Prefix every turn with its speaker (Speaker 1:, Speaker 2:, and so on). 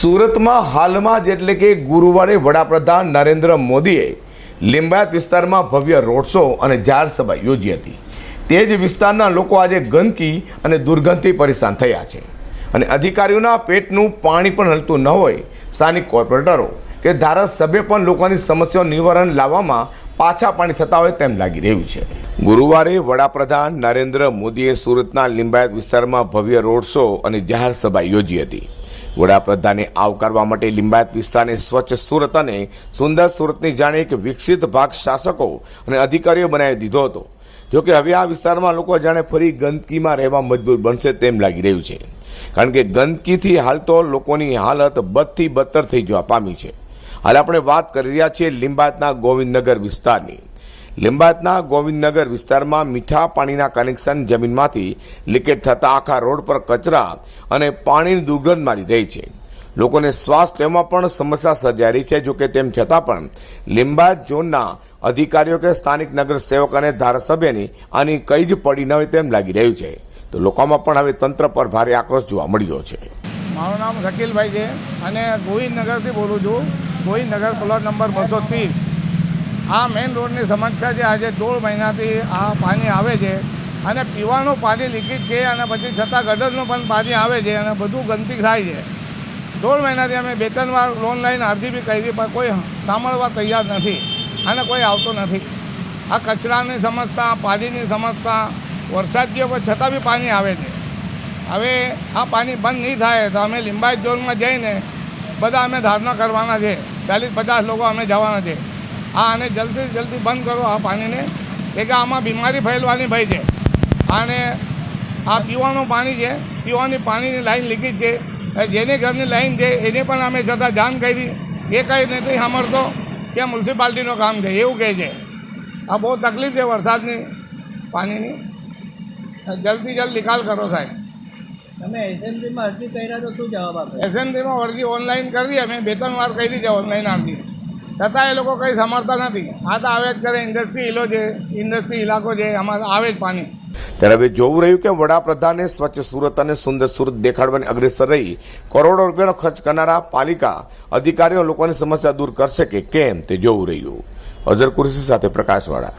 Speaker 1: સુરતમાં હાલમાં જ એટલે કે ગુરુવારે વડાપ્રધાન નરેન્દ્ર મોદીએ લિંબાયત વિસ્તારમાં ભવ્ય રોડ શો અને જાહેર સભા યોજી હતી. તે જ વિસ્તારના લોકો આજે ગંદકી અને દુર્ગંધથી પરેશાન થયા છે. અને અધિકારીઓના પેટનું પાણી પણ હલતું ન હોય, સ્થાનિક કોર્પોરેટરો કે ધારાસભ્ય પણ લોકોની સમસ્યાઓ નિવારણ લાવવામાં પાછા પાણી થતા હોય તેમ લાગી રહ્યું છે. ગુરુવારે વડાપ્રધાન નરેન્દ્ર મોદીએ સુરતના લિંબાયત વિસ્તારમાં ભવ્ય રોડ શો અને જાહેર સભા યોજી હતી. વડાપ્રધાને આવકારવા માટે લિંબાયત વિસ્તારને સ્વચ્છ સુરત અને સુંદર સુરતની જાણે એક વિકસિત ભાગ શાસકો અને અધિકારીઓ બનાવી દીધો હતો. જોકે હવે આ વિસ્તારમાં લોકો જાણે ફરી ગંદકીમાં રહેવા મજબૂર બનશે તેમ લાગી રહ્યું છે. કારણ કે ગંદકીથી હાલ તો લોકોની હાલત બદથી બદતર થઈ જવા પામી છે. હાલ આપણે વાત કરી રહ્યા છીએ લિંબાયતના ગોવિંદનગર વિસ્તારની. લિંબાયતના ગોવિંદનગર વિસ્તારમાં મીઠા પાણીના કનેક્શન જમીનમાંથી લીકેજ થતા આખા રોડ પર કચરા અને પાણીની દુર્ગંધ મારી રહી છે. લોકોને શ્વાસ લેવામાં પણ સમસ્યા સર્જાઈ રહી છે, જોકે તેમ છતાં પણ લિંબાયત ઝોનના અધિકારીઓ કે સ્થાનિક નગર સેવક અને ધારાસભ્યની આની કઈ જ પડી ન હોય તેમ લાગી રહ્યું છે. તો લોકોમાં પણ હવે તંત્ર પર ભારે આક્રોશ જોવા મળ્યો છે.
Speaker 2: મારું નામ શકીલભાઈ છે અને ગોવિંદનગરથી બોલું છું. ગોવિંદનગર પ્લોટ નંબર બસો ત્રીસ. આ મેઇન રોડની સમસ્યા છે આજે દોઢ મહિનાથી આ પાણી આવે છે અને પીવાનું પાણી લીકેજ છે અને પછી છતાં ગટરનું પણ પાણી આવે છે અને બધું ગંદકી થાય છે. દોઢ મહિનાથી અમે બે ત્રણ વાર લોન લઈને અરજી બી કરી, પણ કોઈ સાંભળવા તૈયાર નથી અને કોઈ આવતો નથી. આ કચરાની સમસ્યા પાણીની સમસ્યા, વરસાદ ગયો પણ છતાં બી પાણી આવે છે. હવે આ પાણી બંધ નહીં થાય તો અમે લિંબાયત ઝોનમાં જઈને બધા અમે ધારણા કરવાના છે. ચાલીસ પચાસ લોકો અમે જવાના છે. આ અને જલ્દી જલ્દી બંધ કરો આ પાણીને. કે કે આમાં બીમારી ફેલવાની ભય છે. અને આ પીવાનું પાણી છે પીવાની પાણીની લાઈન લીકેજ છે. જેની ઘરની લાઈન છે એને પણ અમે છતાં જાણ કરી. એ કંઈ નથી સાંભળતો કે મ્યુનિસિપાલિટીનું કામ છે એવું કહે છે. આ બહુ તકલીફ છે વરસાદની પાણીની. જલ્દી જલ્દ નિકાલ કરો સાહેબ.
Speaker 3: તમે એસએમસીમાં અરજી કર્યા તો શું જવાબ આપે?
Speaker 2: એસએમસીમાં અરજી ઓનલાઈન કરી અમે બે ત્રણ વાર કરી છે ઓનલાઈન અરજી. છતાં એ લોકો કંઈ સમજતા નથી. આ તો આવે જ કરે ઇન્ડસ્ટ્રી ઇલો છે ઇન્ડસ્ટ્રી ઇલાકો છે, આમાં આવે જ પાણી.
Speaker 1: ત્યારે હવે જોવું રહ્યું કે વડાપ્રધાને સ્વચ્છ સુરત અને સુંદર સુરત દેખાડવાની અગ્રેસર રહી. કરોડો રૂપિયાનો ખર્ચ કરનારા પાલિકા અધિકારીઓ લોકોની સમસ્યા દૂર કરશે કે કેમ તે જોવું રહ્યું. અઝર કુરેશી સાથે પ્રકાશવાળા.